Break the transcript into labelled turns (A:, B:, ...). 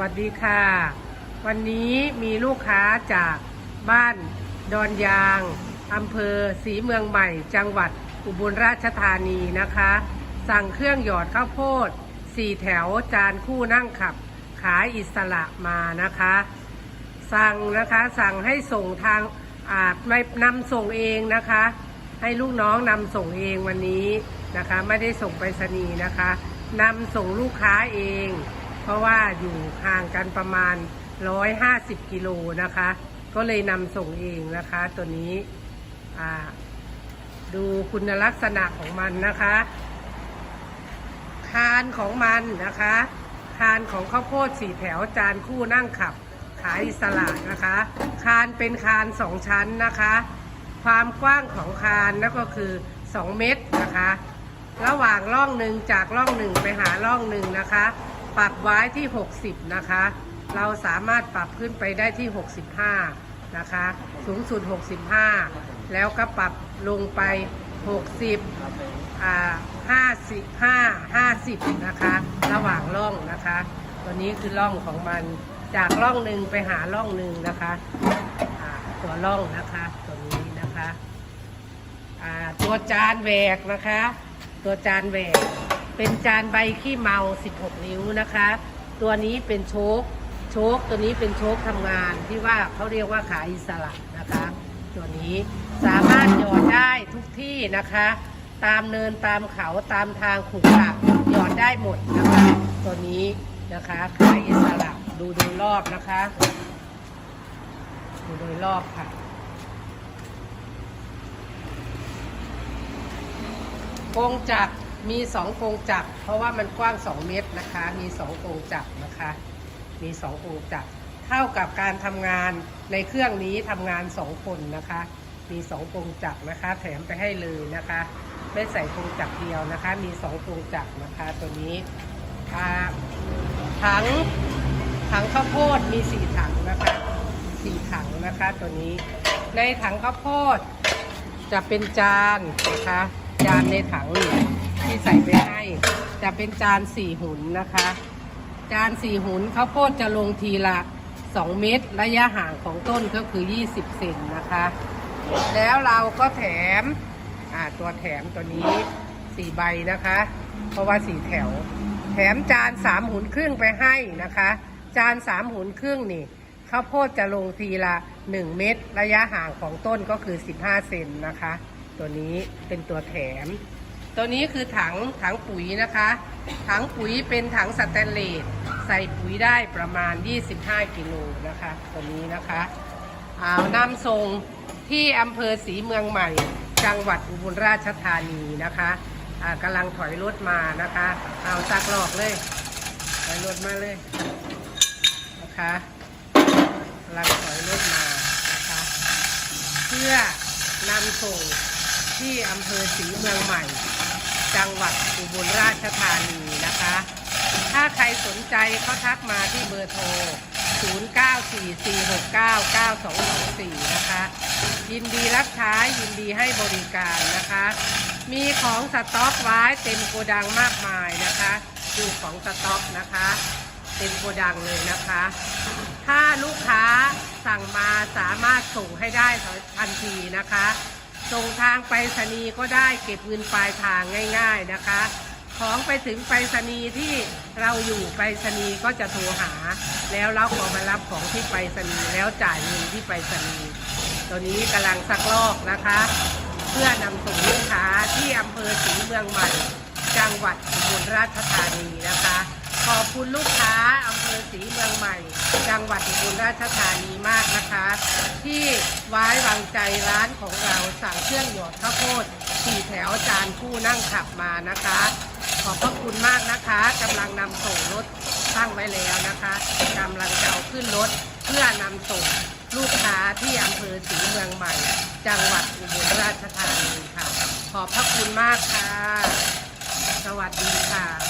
A: สวัสดีค่ะ วันนี้มีลูกค้าจากบ้านดอนยางอำเภอศรีเมืองใหม่ จังหวัดอุบลราชธานีนะคะ สั่งเครื่องหยอดข้าวโพดสี่แถวจานคู่นั่งขับ ขายอิสระมานะคะ สั่งนะคะสั่งให้ส่งทางอาจไม่นำส่งเองนะคะ ให้ลูกน้องนำส่งเองวันนี้นะคะ ไม่ได้ส่งไปรษณีย์นะคะนำส่งลูกค้าเอง เพราะว่าอยู่ห่างกันประมาณ 150 กิโลนะคะ ก็เลยนำส่งเองนะคะ ตัวนี้ดูคุณลักษณะของมันนะคะ คานของมันนะคะ คานของข้าวโพดสี่แถวจานคู่นั่งขับ ขายอิสระนะคะ คานเป็นคานสองชั้นนะคะ ความกว้างของคานนั่นก็คือ 2 เมตรนะคะ ระหว่างร่องหนึ่งจากร่องหนึ่งไปหาร่องหนึ่งนะคะ ปรับไว้ที่ 60 นะคะ เราสามารถปรับขึ้นไปได้ที่ 65 นะคะ สูงสุด 65 แล้วก็ปรับลงไป 60อ่าห้าสิบห้าห้าสิบนะคะ ระหว่างร่องนะคะ ตัวนี้คือร่องของมัน จากร่องหนึ่งไปหาร่องหนึ่งนะคะตัวร่องนะคะตัวนี้นะคะ ตัวจานแหวกนะคะ ตัวจานแหวก เป็นจานใบขี้เมา 16 นิ้วนะคะ ตัวนี้เป็นโชคโชคตัวนี้เป็นโชคทำงานที่ว่าเขาเรียกว่าขายอิสระนะคะ ตัวนี้สามารถหยอดได้ทุกที่นะคะ ตามเนินตามเขาตามทางขรุขระหยอดได้หมดนะคะ ตัวนี้นะคะขายอิสระดูโดยรอบนะคะ ดูโดยรอบค่ะโกงจักร มีสองโกงจักร เพราะว่ามันกว้าง2เมตรนะคะ มีสองโกงจักรนะคะ มีสองโกงจักร เท่ากับการทำงานในเครื่องนี้ทำงานสองคนนะคะ มีสองโกงจักรนะคะ แถมไปให้เลยนะคะ ไม่ใส่โกงจักรเดียวนะคะ มีสองโกงจักรนะคะ ตัวนี้ถังถังข้าวโพดมีสี่ถังนะคะสี่ถังนะคะ ตัวนี้ ในถังข้าวโพดจะเป็นจานนะคะ จานในถังนี่ที่ใส่ไปให้ จะเป็นจานสี่หุนนะคะ จานสี่หุนข้าวโพดจะลงทีละ 2 เม็ดระยะห่างของต้นก็คือ 20 เซนนะคะ แล้วเราก็แถมตัวแถมตัวนี้4ใบนะคะ เพราะว่า4แถว แถมจาน3หุนครึ่งไปให้นะคะ จาน3หุนครึ่งนี่ข้าวโพดจะลงทีละ 1 เม็ดระยะห่างของต้นก็คือ 15 เซนนะคะ ตัวนี้เป็นตัวแถม ตัวนี้คือถังถังปุ๋ยนะคะ ถังปุ๋ยเป็นถังสแตนเลสใส่ปุ๋ยได้ประมาณ 25 กิโลนะคะตัวนี้นะคะเอานำส่งที่อำเภอศรีเมืองใหม่ จังหวัดอุบลราชธานีนะคะกำลังถอยรถมานะคะ เอาซักหลอกเลยถอยรถมาเลยนะคะกำลังถอยรถมานะคะ เพื่อนำส่ง ที่อำเภอศรีเมืองใหม่ จังหวัดอุบลราชธานีนะคะ ถ้าใครสนใจเขาทักมาที่เบอร์โทร 0944699224 นะคะ ยินดีรับใช้ยินดีให้บริการนะคะ มีของสต็อกไว้เต็มโกดังมากมายนะคะดูของสต็อกนะคะ เต็มโกดังเลยนะคะ ถ้าลูกค้าสั่งมาสามารถส่งให้ได้ทันทีนะคะ ส่งทางไปรษณีย์ก็ได้เก็บเงินปลายทางง่าย ๆนะคะ ของไปถึงไปรษณีย์ที่เราอยู่ไปรษณีย์ก็จะโทรหา แล้วเราก็มารับของที่ไปรษณีย์แล้วจ่ายเงินที่ไปรษณีย์ตัวนี้กำลังซักลอกนะคะ เพื่อนำส่งลูกค้าที่อำเภอศรีเมืองใหม่จังหวัดอุบลราชธานีนะคะ ขอบคุณลูกค้าอำเภอศรีเมืองใหม่ จังหวัดอุบลราชธานีมากนะคะ ที่ไว้วางใจร้านของเราสั่งเครื่องหยอดข้าวโพดสี่แถวจานคู่นั่งขับมานะคะ ขอบพระคุณมากนะคะกำลังนำส่งรถตั้งไว้แล้วนะคะกำลังจะเอาขึ้นรถเพื่อนำส่งลูกค้าที่อำเภอศรีเมืองใหม่ จังหวัดอุบลราชธานีค่ะ ขอบพระคุณมากค่ะ สวัสดีค่ะ